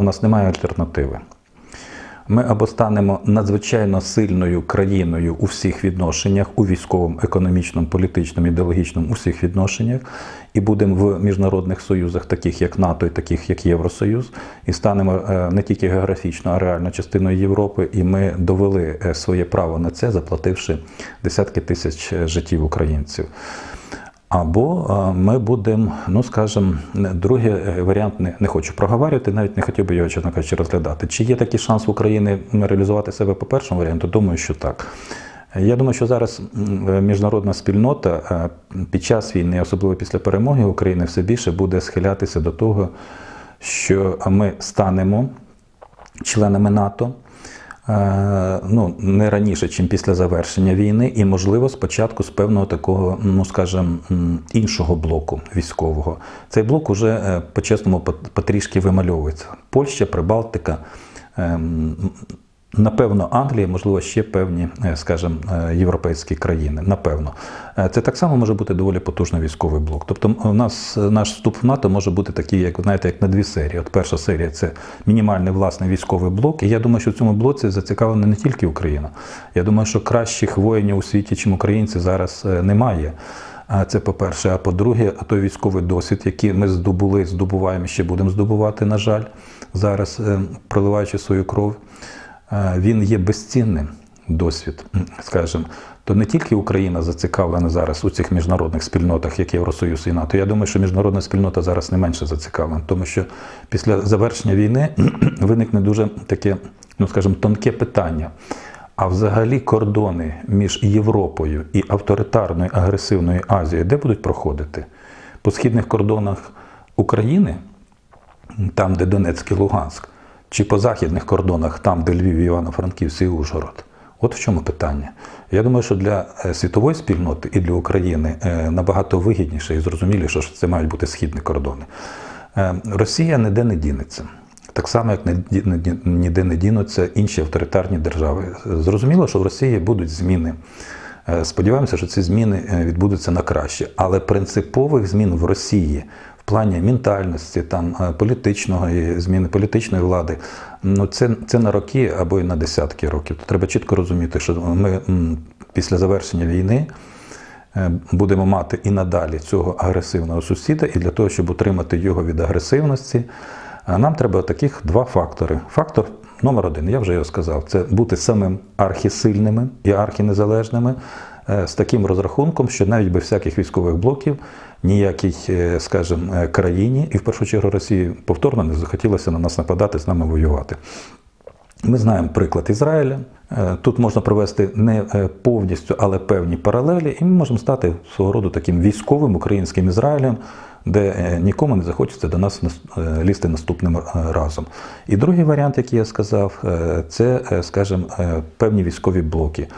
у нас немає альтернативи. Ми або станемо надзвичайно сильною країною у всіх відношеннях, у військовому, економічному, політичному, ідеологічному, у всіх відношеннях, і будемо в міжнародних союзах, таких як НАТО і таких як Євросоюз, і станемо е, не тільки географічно, а реально частиною Європи. І ми довели е, своє право на це, заплативши десятки тисяч е, життів українців. Або е, ми будемо, ну скажімо, другий е, варіант не, не хочу проговорювати, навіть не хотів би його, чесно кажучи, розглядати. Чи є такий шанс в Україні реалізувати себе по першому варіанту? Думаю, що так. Я думаю, що зараз міжнародна спільнота е, під час війни, особливо після перемоги України, все більше буде схилятися до того, що ми станемо членами НАТО. Е, Ну, не раніше, ніж після завершення війни, і, можливо, спочатку з певного такого, ну скажімо, іншого блоку військового. Цей блок уже е, по-чесному пот- потрішки вимальовується. Польща, Прибалтика, ем, Напевно, Англія, можливо, ще певні, е, скажімо, е, європейські країни. Напевно, Е, це так само може бути доволі потужний військовий блок. Тобто, у нас наш вступ в НАТО може бути такий, як знаєте, як на дві серії. От перша серія це мінімальний власний військовий блок. І я думаю, що в цьому блоці зацікавлена не тільки Україна. Я думаю, що кращих воїнів у світі, чим українці, зараз немає. А Це по-перше. А по-друге, той військовий досвід, який ми здобули, здобуваємо ще будемо здобувати, на жаль, зараз проливаючи свою кров, він є безцінним досвід, скажімо. То не тільки Україна зацікавлена зараз у цих міжнародних спільнотах, як Євросоюз і НАТО. Я думаю, що міжнародна спільнота зараз не менше зацікавлена, тому що після завершення війни виникне дуже таке, ну скажімо, тонке питання. А взагалі кордони між Європою і авторитарною агресивною Азією де будуть проходити? По східних кордонах України, там, де Донецьк і Луганськ, чи по західних кордонах, там, де Львів, Івано-Франківськ і Ужгород? От в чому питання. Я думаю, що для е, світової спільноти і для України е, набагато вигідніше і зрозуміліше, що це мають бути східні кордони. Е, Росія ніде не дінеться. Так само, як ніде не дінуться інші авторитарні держави. Зрозуміло, що в Росії будуть зміни. Е, Сподіваємося, що ці зміни е, відбудуться на краще. Але принципових змін в Росії в плані ментальності, там, е, політичного і зміни політичної влади, ну це, це на роки або й на десятки років. То треба чітко розуміти, що ми після завершення війни будемо мати і надалі цього агресивного сусіда, і для того, щоб утримати його від агресивності, нам треба таких два фактори. Фактор номер один, я вже його сказав, це бути самим архісильними і архінезалежними, е, з таким розрахунком, що навіть без всяких військових блоків ніякій, е, скажімо, е, країні, і в першу чергу Росії повторно не захотілося на нас нападати, з нами воювати. Ми знаємо приклад Ізраїля. Е, Тут можна провести не е, повністю, але певні паралелі, і ми можемо стати свого роду таким військовим українським Ізраїлем, де е, нікому не захочеться до нас лізти наступним разом. І другий варіант, який я сказав, це, скажімо, певні військові блоки.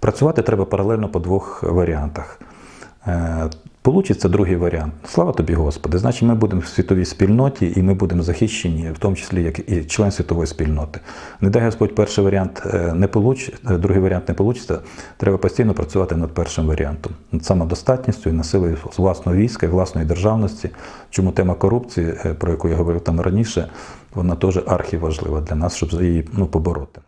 Працювати треба паралельно по двох варіантах. Получиться другий варіант. Слава тобі, Господи. Значить, ми будемо в світовій спільноті і ми будемо захищені, в тому числі як і член світової спільноти. Не дай Господь, перший варіант е, не получ, е, другий варіант не получиться. Треба постійно працювати над першим варіантом, над самодостатністю і насилою власного війська і власної державності. Чому тема корупції, е, про яку я говорив там раніше, вона теж архіважлива для нас, щоб її ну, побороти.